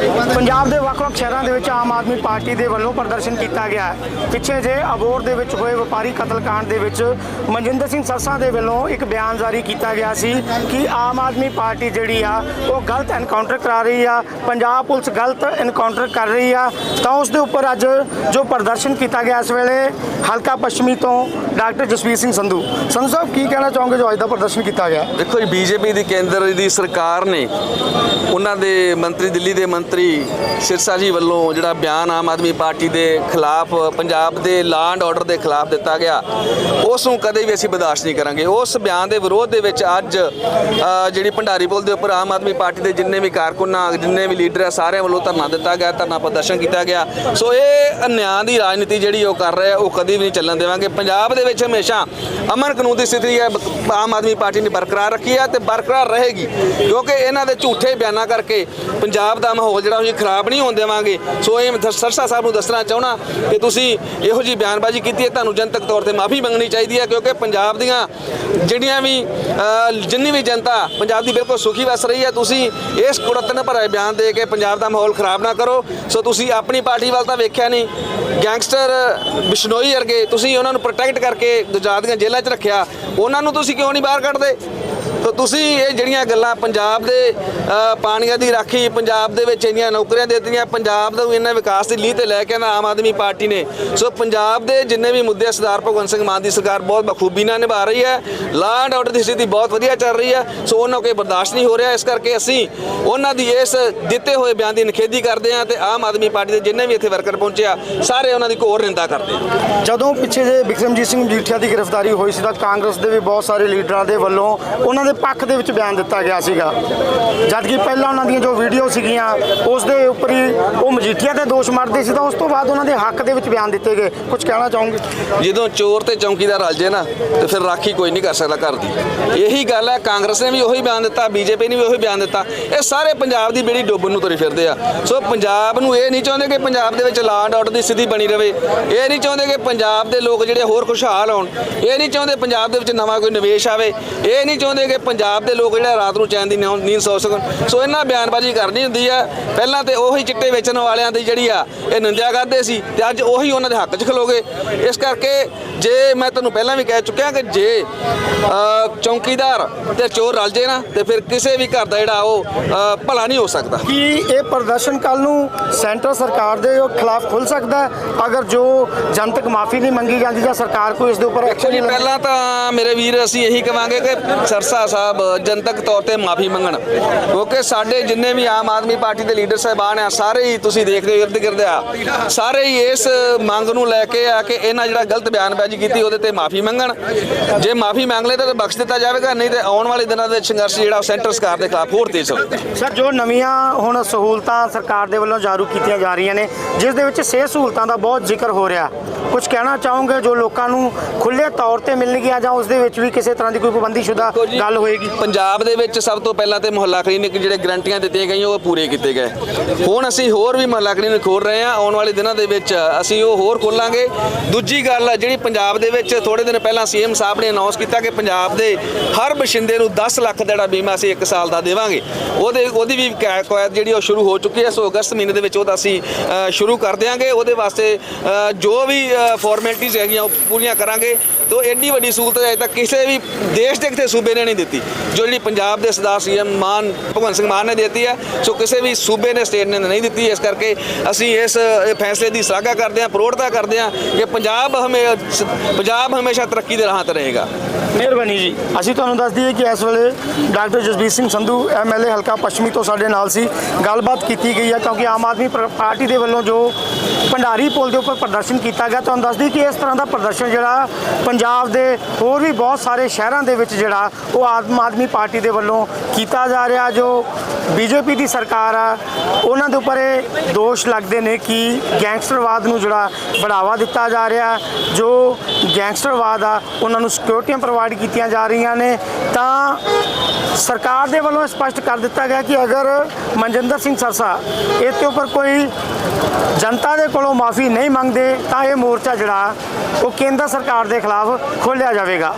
ਪੰਜਾਬ ਦੇ ਵੱਖ-ਵੱਖ ਸ਼ਹਿਰਾਂ ਦੇ ਵਿੱਚ ਆਮ ਆਦਮੀ ਪਾਰਟੀ ਦੇ ਵੱਲੋਂ ਪ੍ਰਦਰਸ਼ਨ ਕੀਤਾ ਗਿਆ ਪਿੱਛੇ ਜੇ ਅਬੋਰ ਦੇ ਵਿੱਚ ਹੋਏ ਵਪਾਰੀ ਕਤਲकांड ਦੇ ਵਿੱਚ ਮਨਜਿੰਦਰ ਸਿੰਘ ਸਰਸਾ ਦੇ ਵੱਲੋਂ ਇੱਕ ਬਿਆਨ ਜਾਰੀ ਕੀਤਾ ਗਿਆ ਸੀ ਕਿ ਆਮ ਆਦਮੀ ਪਾਰਟੀ ਜਿਹੜੀ ਆ, ਉਹ ਗਲਤ ਐਨਕਾਊਂਟਰ ਕਰਾ ਰਹੀ ਆ, ਪੰਜਾਬ ਪੁਲਿਸ ਗਲਤ ਐਨਕਾਊਂਟਰ ਕਰ ਰਹੀ ਆ। ਤਾਂ ਉਸ ਦੇ ਉੱਪਰ ਅੱਜ ਜੋ ਪ੍ਰਦਰਸ਼ਨ ਕੀਤਾ ਗਿਆ ਇਸ ਵੇਲੇ ਹਲਕਾ ਪੱਛਮੀ ਤੋਂ ਡਾਕਟਰ ਜਸਵੀਰ ਸਿੰਘ ਸੰਧੂ। ਸੰਧੂ ਸਾਹਿਬ, ਕੀ ਕਹਿਣਾ ਚਾਹੋਗੇ ਜੋ ਅੱਜ ਦਾ ਪ੍ਰਦਰਸ਼ਨ ਕੀਤਾ ਗਿਆ? ਦੇਖੋ ਜੀ, ਬੀਜੇਪੀ ਦੀ ਕੇਂਦਰ ਦੀ ਸਰਕਾਰ ਨੇ ਉਹਨਾਂ ਦੇ ਮੰਤਰੀ ਦਿੱਲੀ ਦੇ ਮੰਤਰੀ ਮੰਤਰੀ ਸਿਰਸਾ ਜੀ ਵੱਲੋਂ ਜਿਹੜਾ ਬਿਆਨ ਆਮ ਆਦਮੀ ਪਾਰਟੀ ਦੇ ਖਿਲਾਫ, ਪੰਜਾਬ ਦੇ ਲਾਅ ਐਂਡ ਆਰਡਰ ਦੇ ਖਿਲਾਫ ਦਿੱਤਾ ਗਿਆ, ਉਸ ਨੂੰ ਕਦੇ ਵੀ ਅਸੀਂ ਬਰਦਾਸ਼ਤ ਨਹੀਂ ਕਰਾਂਗੇ। ਉਸ ਬਿਆਨ ਦੇ ਵਿਰੋਧ ਦੇ ਵਿੱਚ ਅੱਜ ਜਿਹੜੀ ਭੰਡਾਰੀ ਪੁਲ ਦੇ ਉੱਪਰ ਆਮ ਆਦਮੀ ਪਾਰਟੀ ਦੇ ਜਿੰਨੇ ਵੀ ਕਾਰਕੁਨਾਂ ਜਿੰਨੇ ਵੀ ਲੀਡਰ ਆ, ਸਾਰਿਆਂ ਵੱਲੋਂ ਧਰਨਾ ਦਿੱਤਾ ਗਿਆ, ਧਰਨਾ ਪ੍ਰਦਰਸ਼ਨ ਕੀਤਾ ਗਿਆ। ਸੋ ਇਹ ਅਨਿਆਂ ਦੀ ਰਾਜਨੀਤੀ ਜਿਹੜੀ ਉਹ ਕਰ ਰਿਹਾ, ਉਹ ਕਦੀ ਵੀ ਨਹੀਂ ਚੱਲਣ ਦੇਵਾਂਗੇ। ਪੰਜਾਬ ਦੇ ਵਿੱਚ ਹਮੇਸ਼ਾ ਅਮਨ ਕਾਨੂੰਨ ਦੀ ਸਥਿਤੀ ਹੈ, ਆਮ ਆਦਮੀ ਪਾਰਟੀ ਨੇ ਬਰਕਰਾਰ ਰੱਖੀ ਹੈ ਤੇ ਬਰਕਰਾਰ ਰਹੇਗੀ, ਕਿਉਂਕਿ ਇਹਨਾਂ ਦੇ ਝੂਠੇ ਬਿਆਨਾਂ ਕਰਕੇ ਪੰਜਾਬ ਦਾ ਮਾਹੌਲ ਜਿਹੜਾ ਉਹ ਖਰਾਬ ਨਹੀਂ ਹੋਣ ਦੇਵਾਂਗੇ, ਸੋ ਇਹ ਸਰਸਾ ਸਾਹਿਬ ਨੂੰ ਦੱਸਣਾ ਚਾਹਣਾ ਕਿ ਤੁਸੀਂ ਇਹੋ ਜੀ ਬਿਆਨਬਾਜ਼ੀ ਕੀਤੀ ਹੈ, ਤੁਹਾਨੂੰ ਜਨਤਕ ਤੌਰ ਤੇ ਮਾਫੀ ਮੰਗਣੀ ਚਾਹੀਦੀ ਹੈ, ਕਿਉਂਕਿ ਪੰਜਾਬ ਦੀਆਂ ਜਿਹੜੀਆਂ ਵੀ ਜਿੰਨੀ ਵੀ ਜਨਤਾ ਪੰਜਾਬ ਦੀ ਬਿਲਕੁਲ ਸੁਖੀ ਵਸ ਰਹੀ ਹੈ, ਤੁਸੀਂ ਇਸ ਕੁੜਤਨ ਭਰੇ ਬਿਆਨ ਦੇ ਕੇ ਪੰਜਾਬ ਦਾ ਮਾਹੌਲ ਖਰਾਬ ਨਾ ਕਰੋ। ਸੋ ਤੁਸੀਂ ਆਪਣੀ ਪਾਰਟੀ ਵੱਲ ਤਾਂ ਵੇਖਿਆ ਨਹੀਂ, ਗੈਂਗਸਟਰ ਬਿਸ਼ਨੋਈ ਵਰਗੇ ਤੁਸੀਂ ਉਹਨਾਂ ਨੂੰ ਪ੍ਰੋਟੈਕਟ ਕਰਕੇ ਗੁਜਰਾਤ ਦੀਆਂ ਜੇਲ੍ਹਾਂ 'ਚ ਰੱਖਿਆ, ਉਹਨਾਂ ਨੂੰ ਤੁਸੀਂ ਕਿਉਂ ਨਹੀਂ ਬਾਹਰ ਕੱਢਦੇ? ਤਾਂ ਤੁਸੀਂ ਇਹ ਜਿਹੜੀਆਂ ਗੱਲਾਂ ਪੰਜਾਬ ਦੇ ਪਾਣੀਆਂ ਦੀ ਰਾਖੀ ਪੰਜਾਬ ਦੇ ਵਿੱਚ ਇੰਨੀਆਂ ਨੌਕਰੀਆਂ ਦੇ ਦਿੱਤੀਆਂ, ਪੰਜਾਬ ਦਾ ਇੰਨਾ ਵਿਕਾਸ ਦੀ ਲੀਹ ਤੇ ਲੈ ਕੇ ਨਾ ਆਮ ਆਦਮੀ ਪਾਰਟੀ ਨੇ। ਸੋ ਪੰਜਾਬ ਦੇ ਜਿੰਨੇ ਵੀ ਮੁੱਦੇ ਸਰਦਾਰ ਭਗਵੰਤ ਸਿੰਘ ਮਾਨ ਦੀ ਸਰਕਾਰ ਬਹੁਤ ਬਖੂਬੀ ਨਾਲ ਨਿਭਾ ਰਹੀ ਹੈ। ਲਾ ਐਂਡ ਆਰਡਰ ਦੀ ਸਥਿਤੀ ਬਹੁਤ ਵਧੀਆ ਚੱਲ ਰਹੀ ਹੈ। ਸੋ ਉਹਨਾਂ ਨੂੰ ਕੋਈ ਬਰਦਾਸ਼ਤ ਨਹੀਂ ਹੋ ਰਿਹਾ। ਇਸ ਕਰਕੇ ਅਸੀਂ ਉਹਨਾਂ ਦੀ ਇਸ ਦਿੱਤੇ ਹੋਏ ਬਿਆਨ ਦੀ ਨਿਖੇਧੀ ਕਰਦੇ ਹਾਂ ਤੇ ਆਮ ਆਦਮੀ ਪਾਰਟੀ ਦੇ ਜਿੰਨੇ ਵੀ ਇੱਥੇ ਵਰਕਰ ਪਹੁੰਚਿਆ ਸਾਰੇ ਉਹਨਾਂ ਦੀ ਘੋਰ ਨਿੰਦਾ ਕਰਦੇ ਹਾਂ। ਜਦੋਂ ਪਿੱਛੇ ਜੇ ਬਿਕਰਮਜੀਤ ਸਿੰਘ ਮਜੀਠੀਆ ਦੀ ਗ੍ਰਿਫਤਾਰੀ ਹੋਈ ਸੀ ਤਾਂ ਕਾਂਗਰਸ ਦੇ ਵੀ ਬਹੁਤ ਸਾਰੇ ਲੀਡਰਾਂ ਦੇ ਵੱਲੋਂ ਉਹਨਾਂ ਦੇ ਪੱਖ ਦੇ ਵਿੱਚ ਬਿਆਨ ਦਿੱਤਾ ਗਿਆ ਸੀਗਾ। ਜਦ ਕਿ ਪਹਿਲਾਂ ਉਹਨਾਂ ਦੀਆਂ ਜੋ ਵੀਡੀਓ ਸੀਗੀਆਂ, ਉਸ ਦੇ ਉੱਪਰ ਹੀ ਉਹ ਮਜੀਠੀਆ ਤੇ ਦੋਸ਼ ਮੜਦੇ ਸੀ ਤਾਂ ਉਸ ਤੋਂ ਬਾਅਦ ਉਹਨਾਂ ਦੇ ਹੱਕ ਦੇ ਵਿੱਚ ਬਿਆਨ ਦਿੱਤੇ ਗਏ। ਕੁਝ ਕਹਿਣਾ ਚਾਹੋਗੇ? ਜਦੋਂ ਚੋਰ ਤੇ ਚੌਂਕੀਦਾਰ ਰਲ ਜੇ ਨਾ, ਤੇ ਫਿਰ ਰਾਖੀ ਕੋਈ ਨਹੀਂ ਕਰ ਸਕਦਾ ਘਰ ਦੀ। ਇਹੀ ਗੱਲ ਹੈ, ਕਾਂਗਰਸ ਨੇ ਵੀ ਉਹੀ ਬਿਆਨ ਦਿੱਤਾ, ਬੀਜੇਪੀ ਨੇ ਵੀ ਉਹੀ ਬਿਆਨ ਦਿੱਤਾ। ਇਹ ਸਾਰੇ ਪੰਜਾਬ ਦੀ ਬੇੜੀ ਡੁੱਬਣ ਨੂੰ ਤੁਰੇ ਫਿਰਦੇ ਆ। ਸੋ ਪੰਜਾਬ ਨੂੰ ਇਹ ਨਹੀਂ ਚਾਹੁੰਦੇ ਕਿ ਪੰਜਾਬ ਦੇ ਵਿੱਚ ਲਾਅ ਐਂਡ ਆਰਡਰ ਦੀ ਸਥਿਤੀ ਬਣੀ ਰਵੇ। ਇਹ ਨਹੀਂ ਚਾਹੁੰਦੇ ਕਿ ਪੰਜਾਬ ਦੇ ਲੋਕ ਜਿਹੜੇ ਹੋਰ ਖੁਸ਼ਹਾਲ ਹੋਣ। ਇਹ ਨਹੀਂ ਚਾਹੁੰਦੇ ਪੰਜਾਬ ਦੇ ਵਿੱਚ ਨਵਾਂ ਕੋਈ ਨਿਵੇਸ਼ ਆਵੇ। ਇਹ ਨਹੀਂ ਚਾਹੁੰਦੇ ਕਿ ਪੰਜਾਬ ਦੇ ਲੋਕ ਜਿਹੜਾ ਰਾਤ ਨੂੰ ਚੈਨ ਦੀ ਨੀਂਦ ਸੌ ਸਕਣ। ਸੋ ਇਹਨਾਂ ਬਿਆਨਬਾਜ਼ੀ ਕਰਨੀ ਹੁੰਦੀ ਹੈ ਪਹਿਲਾਂ ਤੇ ਉਹੀ ਚਿੱਟੇ ਵੇਚਣ ਵਾਲਿਆਂ ਦੀ ਜਿਹੜੀ ਆ ਇਹ ਨਿੰਦਿਆ ਕਰਦੇ ਸੀ ਤੇ ਅੱਜ ਉਹੀ ਉਹਨਾਂ ਦੇ ਹੱਕ 'ਚ ਖਲੋਗੇ। ਇਸ ਕਰਕੇ ਜੇ ਮੈਂ ਤੁਹਾਨੂੰ ਪਹਿਲਾਂ ਵੀ ਕਹਿ ਚੁੱਕਿਆ ਕਿ ਜੇ ਚੌਂਕੀਦਾਰ ਤੇ ਚੋਰ ਰਲ ਜੇ ਨਾ ਤੇ ਫਿਰ ਕਿਸੇ ਵੀ ਘਰ ਦਾ ਜਿਹੜਾ ਉਹ ਭਲਾ ਨਹੀਂ ਹੋ ਸਕਦਾ। ਕੀ ਇਹ ਪ੍ਰਦਰਸ਼ਨ ਕੱਲ ਨੂੰ ਸੈਂਟਰ ਸਰਕਾਰ ਦੇ ਖਿਲਾਫ ਖੁੱਲ ਸਕਦਾ ਅਗਰ ਜੋ ਜਨਤਕ ਮਾਫੀ ਨਹੀਂ ਮੰਗੀ ਜਾਂਦੀ ਜਾਂ ਸਰਕਾਰ ਕੋਈ ਇਸ ਦੇ ਉੱਪਰ ਐਕਸ਼ਨ ਨਹੀਂ ਪਹਿਲਾਂ ਤਾਂ ਮੇਰੇ ਵੀਰ ਅਸੀਂ ਇਹੀ ਕਵਾਂਗੇ ਕਿ ਸਰਸਾ ਸਾਹਿਬ ਜਨਤਕ ਤੌਰ ਤੇ ਮਾਫੀ ਮੰਗਣ। ਕਿਉਂਕਿ ਸਾਡੇ ਜਿੰਨੇ ਵੀ ਆਮ ਆਦਮੀ ਪਾਰਟੀ ਦੇ ਲੀਡਰ ਸਾਹਿਬਾਨ ਆ ਸਾਰੇ ਹੀ ਤੁਸੀਂ ਦੇਖ ਰਹੇ ਹੋ ਇਰਦ ਗਿਰਦ ਆ। ਸਾਰੇ ਹੀ ਇਸ ਮੰਗ ਨੂੰ ਲੈ ਕੇ ਆ ਕਿ ਇਹਨਾਂ ਜਿਹੜਾ ਗਲਤ ਬਿਆਨਬਾਜ਼ੀ ਕੀਤੀ ਉਹਦੇ ਤੇ ਮਾਫੀ ਮੰਗਣ। ਜੇ ਮਾਫੀ ਮੰਗ ਲੈ ਤਾਂ ਬਖਸ਼ ਦਿੱਤਾ ਜਾਵੇਗਾ ਨਹੀਂ ਤੇ ਆਉਣ ਵਾਲੇ ਦਿਨਾਂ ਦੇ ਸੰਘਰਸ਼ ਜਿਹੜਾ ਸੈਂਟਰ ਸਰਕਾਰ ਦੇ ਖਿਲਾਫ ਹੋਰ ਤੇਜ਼ ਹੋਵੇਗਾ। ਸਰ ਜੋ ਨਵੀਆਂ ਹੁਣ ਸਹੂਲਤਾਂ ਸਰਕਾਰ ਦੇ ਵੱਲੋਂ ਜਾਰੂ ਕੀਤੀਆਂ ਜਾ ਰਹੀਆਂ ਨੇ ਜਿਸ ਦੇ ਵਿੱਚ ਸਿਹਤ ਸਹੂਲਤਾਂ ਦਾ ਬਹੁਤ ਜ਼ਿਕਰ ਹੋ ਰਿਹਾ। ਕੁਝ ਕਹਿਣਾ ਚਾਹੋਗੇ ਜੋ ਲੋਕਾਂ ਨੂੰ ਖੁੱਲੇ ਤੌਰ ਤੇ ਮਿਲਣਗੀਆਂ ਜਾਂ ਉਸ ਦੇ ਵਿੱਚ ਵੀ ਕਿਸੇ ਤਰ੍ਹਾਂ ਦੀ ਕੋਈ ਪਾਬੰਦੀਸ਼ੁਦਾ ਗੱਲ ਹੋਏਗੀ? ਪੰਜਾਬ ਦੇ ਵਿੱਚ ਸਭ ਤੋਂ ਪਹਿਲਾਂ ਤੇ ਮੁਹੱਲਾ ਕਲੀਨਿਕ ਜਿਹੜੇ ਗਰੰਟੀਆਂ ਦਿੱਤੀਆਂ ਗਈਆਂ, ਉਹ ਪੂਰੇ ਕੀਤੇ ਗਏ। ਹੁਣ ਅਸੀਂ ਹੋਰ ਵੀ ਮੁਹੱਲਾ ਕਲੀਨਿਕ ਖੋਲ ਰਹੇ ਹਾਂ। ਆਉਣ ਵਾਲੇ ਦਿਨਾਂ ਦੇ ਵਿੱਚ ਅਸੀਂ ਉਹ ਹੋਰ ਖੋਲਾਂਗੇ। ਦੂਜੀ ਗੱਲ ਹੈ ਜਿਹੜੀ ਪੰਜਾਬ ਦੇ ਵਿੱਚ ਥੋੜੇ ਦਿਨ ਪਹਿਲਾਂ ਸੀਐਮ ਸਾਹਿਬ ਨੇ ਅਨਾਉਂਸ ਕੀਤਾ ਕਿ ਪੰਜਾਬ ਦੇ ਹਰ ਬਸ਼ਿੰਦੇ ਨੂੰ 10 ਲੱਖ ਦਾ ਜਿਹੜਾ ਬੀਮਾ ਅਸੀਂ 1 ਸਾਲ ਦਾ ਦੇਵਾਂਗੇ। ਉਹਦੇ, ਉਹਦੀ ਵੀ ਕੈ- ਕਵਾਇਦ ਜਿਹੜੀ ਉਹ ਸ਼ੁਰੂ ਹੋ ਚੁੱਕੀ ਹੈ। ਸੋ ਅਗਸਤ ਮਹੀਨੇ ਦੇ ਵਿੱਚ ਉਹਦਾ ਅਸੀਂ ਸ਼ੁਰੂ ਕਰ ਦਿਆਂਗੇ। ਉਹਦੇ ਵਾਸਤੇ ਜੋ ਵੀ ਫਾਰਮੈਲਿਟੀਜ਼ ਹੈਗੀਆਂ, ਉਹ ਪੂਰੀਆਂ ਕਰਾਂਗੇ। ਤੋ ਐਡੀ ਵੱਡੀ ਸਹੂਲਤ ਅਜੇ ਤੱਕ ਕਿਸੇ ਵੀ ਦੇਸ਼ ਦੇ ਕਿਤੇ ਸੂਬੇ ਨੇ ਨਹੀਂ ਦਿੱਤੀ। ਜੋ ਜਿਹੜੀ ਪੰਜਾਬ ਦੇ ਸਰਦਾਰ ਸੀਐਮ ਮਾਨ, ਭਗਵੰਤ ਸਿੰਘ ਮਾਨ ਨੇ ਦਿੱਤੀ ਹੈ, ਸੋ ਕਿਸੇ ਵੀ ਸੂਬੇ ਨੇ, ਸਟੇਟ ਨੇ ਨਹੀਂ ਦਿੱਤੀ, ਇਸ ਕਰਕੇ ਅਸੀਂ ਇਸ ਫੈਸਲੇ ਦੀ ਸ਼ਲਾਘਾ ਕਰਦੇ ਹਾਂ, ਪ੍ਰੋੜਤਾ ਕਰਦੇ ਹਾਂ ਕਿ ਪੰਜਾਬ ਹਮੇ ਪੰਜਾਬ ਹਮੇਸ਼ਾ ਤਰੱਕੀ ਦੇ ਰਾਹਾਂ ਤੇ ਰਹੇਗਾ। ਮਿਹਰਬਾਨੀ ਜੀ। ਅਸੀਂ ਤੁਹਾਨੂੰ ਦੱਸ ਦਈਏ ਕਿ ਇਸ ਵੇਲੇ ਡਾਕਟਰ ਜਸਬੀਰ ਸਿੰਘ ਸੰਧੂ ਐਮਐਲਏ ਹਲਕਾ ਪੱਛਮੀ ਤੋਂ ਸਾਡੇ ਨਾਲ ਸੀ। ਗੱਲਬਾਤ ਕੀਤੀ ਗਈ ਹੈ ਕਿਉਂਕਿ ਆਮ ਆਦਮੀ ਪਰ- ਪਾਰਟੀ ਦੇ ਵੱਲੋਂ ਜੋ ਭੰਡਾਰੀ ਪੁਲ ਦੇ ਉੱਪਰ ਪ੍ਰਦਰਸ਼ਨ ਕੀਤਾ ਗਿਆ, ਤੁਹਾਨੂੰ ਦੱਸ ਦਈਏ ਕਿ ਇਸ ਤਰ੍ਹਾਂ ਦਾ ਪ੍ਰਦਰਸ਼ਨ ਜਿਹੜਾ ਪੰਜਾਬ ਦੇ ਹੋਰ ਵੀ ਬਹੁਤ ਸਾਰੇ ਸ਼ਹਿਰਾਂ ਦੇ ਵਿੱਚ ਜਿਹੜਾ ਉਹ ਆਮ ਆਦਮੀ ਪਾਰਟੀ ਦੇ ਵੱਲੋਂ ਕੀਤਾ ਜਾ ਰਿਹਾ, ਜੋ ਬੀਜੇਪੀ ਦੀ ਸਰਕਾਰ ਆ, ਉਹਨਾਂ ਦੇ ਉੱਪਰ ਇਹ ਦੋਸ਼ ਲੱਗਦੇ ਨੇ ਕਿ ਗੈਂਗਸਟਰਵਾਦ ਨੂੰ ਜਿਹੜਾ ਬੜਾਵਾ ਦਿੱਤਾ ਜਾ ਰਿਹਾ, ਜੋ ਗੈਂਗਸਟਰਵਾਦ ਆ, ਉਹਨਾਂ ਨੂੰ ਸਿਕਿਉਰਿਟੀਆਂ ਪ੍ਰੋਵਾਈਡ ਕੀਤੀਆਂ ਜਾ ਰਹੀਆਂ ਨੇ, ਤਾਂ ਸਰਕਾਰ ਦੇ ਵੱਲੋਂ ਸਪਸ਼ਟ ਕਰ ਦਿੱਤਾ ਗਿਆ ਕਿ ਅਗਰ ਮਨਜਿੰਦਰ ਸਿੰਘ ਸਰਸਾ ਇਸ ਇਹਦੇ ਉੱਪਰ ਕੋਈ ਜਨਤਾ ਦੇ ਕੋਲੋਂ ਮਾਫੀ ਨਹੀਂ ਮੰਗਦੇ, ਤਾਂ ਇਹ ਮੋਰਚਾ ਜਿਹੜਾ ਉਹ ਕੇਂਦਰ ਸਰਕਾਰ ਦੇ ਖਿਲਾਫ ਖੋਲ੍ਹਿਆ ਜਾਵੇਗਾ।